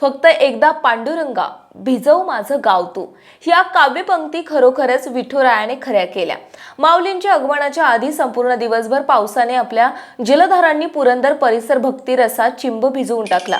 फक्त एकदा पांडुरंगा भिजव माझं गाव तू. या काव्यपंक्ती खरोखरच विठुरायाने खऱ्या केल्या. माऊलींच्या आगमनाच्या आधी संपूर्ण दिवसभर पावसाने आपल्या जलधारांनी पुरंदर परिसर भक्ती रसात चिंब भिजवून टाकला.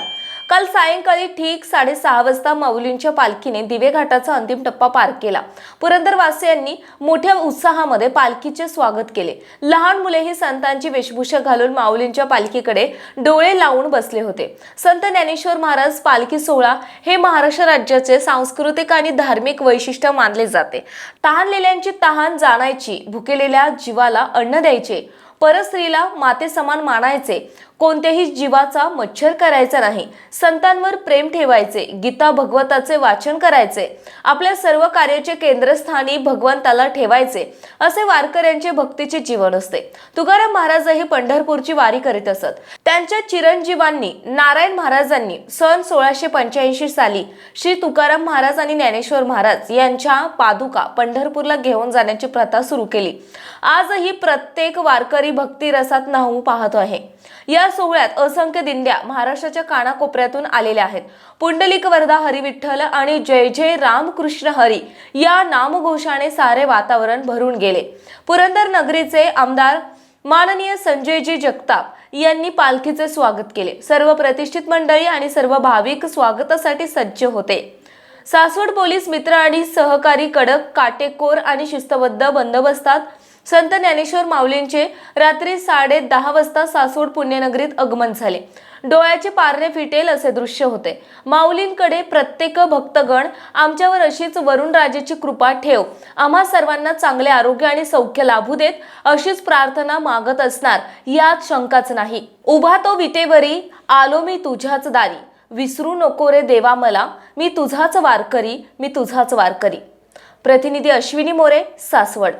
काल सायंकाळी ठीक साडेसहा वाजता माऊलींच्या पालखीने दिवे घाटाचा अंतिम टप्पा पार केला. पुरंदरवासियांनी मोठ्या उत्साहामध्ये पालखीचे स्वागत केले. लहान मुलेही संतांची वेशभूषा घालून माऊलींच्या पालखीकडे डोळे लावून बसले होते. संत ज्ञानेश्वर महाराज पालखी सोहळा हे महाराष्ट्र राज्याचे सांस्कृतिक आणि धार्मिक वैशिष्ट्य मानले जाते. तहानलेल्यांची तहान जाणायची भुकेलेल्या जीवाला अन्न द्यायचे परस्त्रीला माते समान मानायचे कोणत्याही जीवाचा मच्छर करायचा नाही. संतांवर प्रेम ठेवायचे गीता भगवताचे वाचन करायचे. आपल्या सर्व कार्याचे केंद्रस्थानी भगवंताला ठेवायचे असे वारकऱ्यांचे भक्तीचे जीवन असते. तुकाराम महाराजही पंढरपूरची वारी करीत असत. त्यांच्या चिरंजीवांनी नारायण महाराजांनी सन सोळाशे पंच्याऐंशी साली श्री तुकाराम महाराज आणि ज्ञानेश्वर महाराज यांच्या पादुका पंढरपूरला घेऊन जाण्याची प्रथा सुरू केली. आजही प्रत्येक वारकरी भक्ती रसात पाहतो आहे. या या सोहळ्यात असंख्य दिंड्या महाराष्ट्राच्या कानाकोपऱ्यातून आलेल्या आहेत. पुंडलिक वरदा हरिविठ्ठल आणि जय जय रामकृष्ण हरी या नामघोषाने सारे वातावरण भरून गेले. पुरंदर नगरीचे आमदार माननीय संजयजी जगताप यांनी पालखीचे स्वागत केले. सर्व प्रतिष्ठित मंडळी आणि सर्व भाविक स्वागतासाठी सज्ज होते. सासवड पोलीस मित्र आणि सहकारी कडक काटेकोर आणि शिस्तबद्ध बंदोबस्तात संत ज्ञानेश्वर माऊलींचे रात्री साडे दहा वाजता सासवड पुण्यनगरीत आगमन झाले. डोळ्याचे पारणे फिटेल असे दृश्य होते. माऊलींकडे प्रत्येक भक्तगण आमच्यावर अशीच वरुण राजेची कृपा ठेव. आम्हा सर्वांना चांगले आरोग्य आणि सौख्य लाभू देत अशीच प्रार्थना मागत असणार यात शंकाच नाही. उभा तो विटेवरी आलो मी तुझ्याच दारी. विसरू नको रे देवा मला मी तुझाच वारकरी मी तुझाच वारकरी. प्रतिनिधी अश्विनी मोरे सासवड.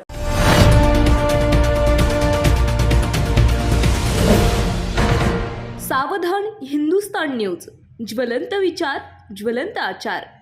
सावधान हिंदुस्तान न्यूज. ज्वलंत विचार ज्वलंत आचार.